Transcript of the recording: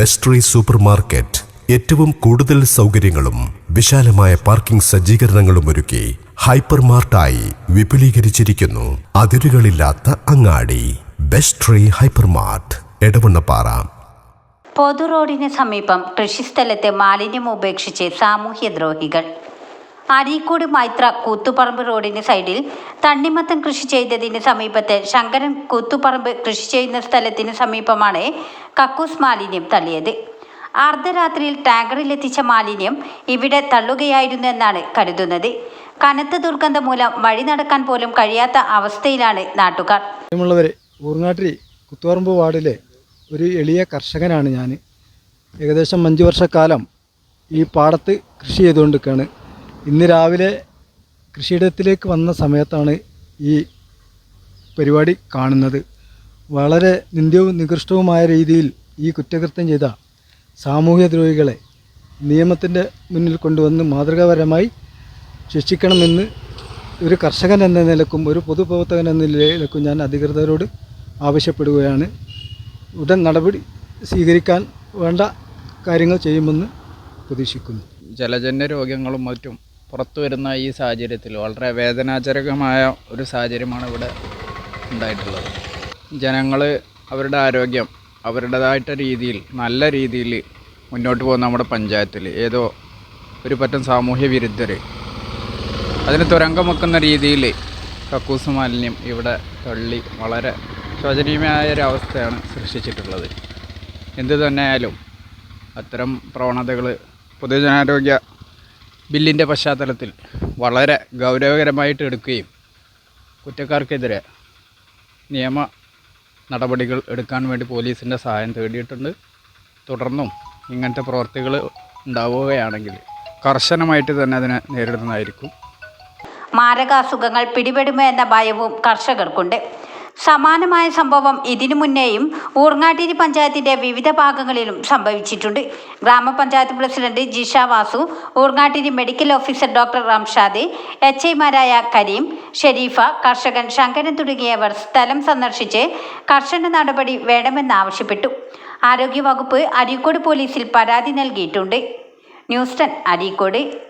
Best supermarket super market ഏറ്റവും കൂടുതൽ സൗകര്യങ്ങളും വിശാലമായ പാർക്കിംഗ് സജ്ജീകരണങ്ങളും ഒരുക്കി ഹൈപ്പർ മാർട്ടായി വിപുലീകരിച്ചിരിക്കുന്നു. അതിരുകളില്ലാത്ത അങ്ങാടി. ബെസ്ട്രി ട്രീ ഹൈപ്പർ മാർട്ട് എടവണ്ണപ്പാറ. പൊതു റോഡിന് സമീപം കൃഷിസ്ഥലത്ത് മാലിന്യം ഉപേക്ഷിച്ച് സാമൂഹ്യദ്രോഹികൾ. അരീക്കോട് മൈത്ര കൂത്തുപറമ്പ് റോഡിന് സൈഡിൽ തണ്ണിമത്തം കൃഷി ചെയ്തതിന് സമീപത്തെ ശങ്കരൻ കൂത്തുപറമ്പ് കൃഷി ചെയ്യുന്ന സ്ഥലത്തിന് സമീപമാണ് കക്കൂസ് മാലിന്യം തള്ളിയത്. അർദ്ധരാത്രിയിൽ ടാങ്കറിലെത്തിച്ച മാലിന്യം ഇവിടെ തള്ളുകയായിരുന്നു എന്നാണ് കരുതുന്നത്. കനത്ത ദുർഗന്ധം മൂലം വഴി നടക്കാൻ പോലും കഴിയാത്ത അവസ്ഥയിലാണ് നാട്ടുകാർ. ഊർങ്ങാട്ടിരി കുത്തുപറമ്പ് വാർഡിലെ ഒരു എളിയ കർഷകനാണ് ഞാൻ ഏകദേശം അഞ്ച് വർഷക്കാലം ഈ പാടത്ത് കൃഷി ചെയ്തുകൊണ്ടിരിക്കുകയാണ്. ഇന്ന് രാവിലെ കൃഷിയിടത്തിലേക്ക് വന്ന സമയത്താണ് ഈ പരിപാടി കാണുന്നത്. വളരെ നിന്ദ്യവും നികൃഷ്ടവുമായ രീതിയിൽ ഈ കുറ്റകൃത്യം ചെയ്ത സാമൂഹ്യദ്രോഹികളെ നിയമത്തിന്റെ മുന്നിൽ കൊണ്ടുവന്ന് മാതൃകാപരമായി ശിക്ഷിക്കണമെന്ന് ഒരു കർഷകൻ എന്ന നിലക്കും ഒരു പൊതുപ്രവർത്തകൻ എന്ന നിലയിലേക്കും ഞാൻ അധികൃതരോട് ആവശ്യപ്പെടുകയാണ്. ഉടൻ നടപടി സ്വീകരിക്കാൻ വേണ്ട കാര്യങ്ങൾ ചെയ്യുമെന്ന് പ്രതീക്ഷിക്കുന്നു. ജലജന്യ രോഗങ്ങളും മറ്റും പുറത്തു വരുന്ന ഈ സാഹചര്യത്തിൽ വളരെ വേദനാജനകമായ ഒരു സാഹചര്യമാണ് ഇവിടെ ഉണ്ടായിട്ടുള്ളത്. ജനങ്ങൾ അവരുടെ ആരോഗ്യം അവരുടേതായിട്ട രീതിയിൽ നല്ല രീതിയിൽ മുന്നോട്ട് പോകുന്ന നമ്മുടെ പഞ്ചായത്തിൽ ഏതോ ഒരു പറ്റം സാമൂഹ്യ വിരുദ്ധർ അതിന് തുരങ്കം വെക്കുന്ന രീതിയിൽ കക്കൂസ് മാലിന്യം ഇവിടെ തള്ളി വളരെ ശോചനീയമായ ഒരു അവസ്ഥയാണ് സൃഷ്ടിച്ചിട്ടുള്ളത്. എന്തു തന്നെയായാലും അത്തരം പ്രവണതകൾ പൊതുജനാരോഗ്യ ബില്ലിന്റെ പശ്ചാത്തലത്തിൽ വളരെ ഗൗരവകരമായിട്ട് എടുക്കുകയും കുറ്റക്കാർക്കെതിരെ നിയമ നടപടികൾ എടുക്കാൻ വേണ്ടി പോലീസിന്റെ സഹായം തേടിയിട്ടുണ്ട്. തുടർന്നും ഇങ്ങനത്തെ പ്രവർത്തികൾ ഉണ്ടാവുകയാണെങ്കിൽ കർശനമായിട്ട് തന്നെ അതിനെ നേരിടുന്നതായിരിക്കും. മാരകാസുഖങ്ങൾ പിടിപെടുമോ എന്ന ഭയവും കർഷകർക്കുണ്ട്. സമാനമായ സംഭവം ഇതിനു മുന്നേയും ഊർങ്ങാട്ടിരി പഞ്ചായത്തിന്റെ വിവിധ ഭാഗങ്ങളിലും സംഭവിച്ചിട്ടുണ്ട്. ഗ്രാമപഞ്ചായത്ത് president Jisha Vasu Urangattiri medical officer doctor Ramshad H ഐമാരായ കരീം ഷെരീഫ കർഷകൻ ശങ്കരൻ തുടങ്ങിയവർ സ്ഥലം സന്ദർശിച്ച് കർശന നടപടി വേണമെന്നാവശ്യപ്പെട്ടു ആരോഗ്യവകുപ്പ് അരീക്കോട് പോലീസിൽ പരാതി നൽകിയിട്ടുണ്ട്. News ten Areekode.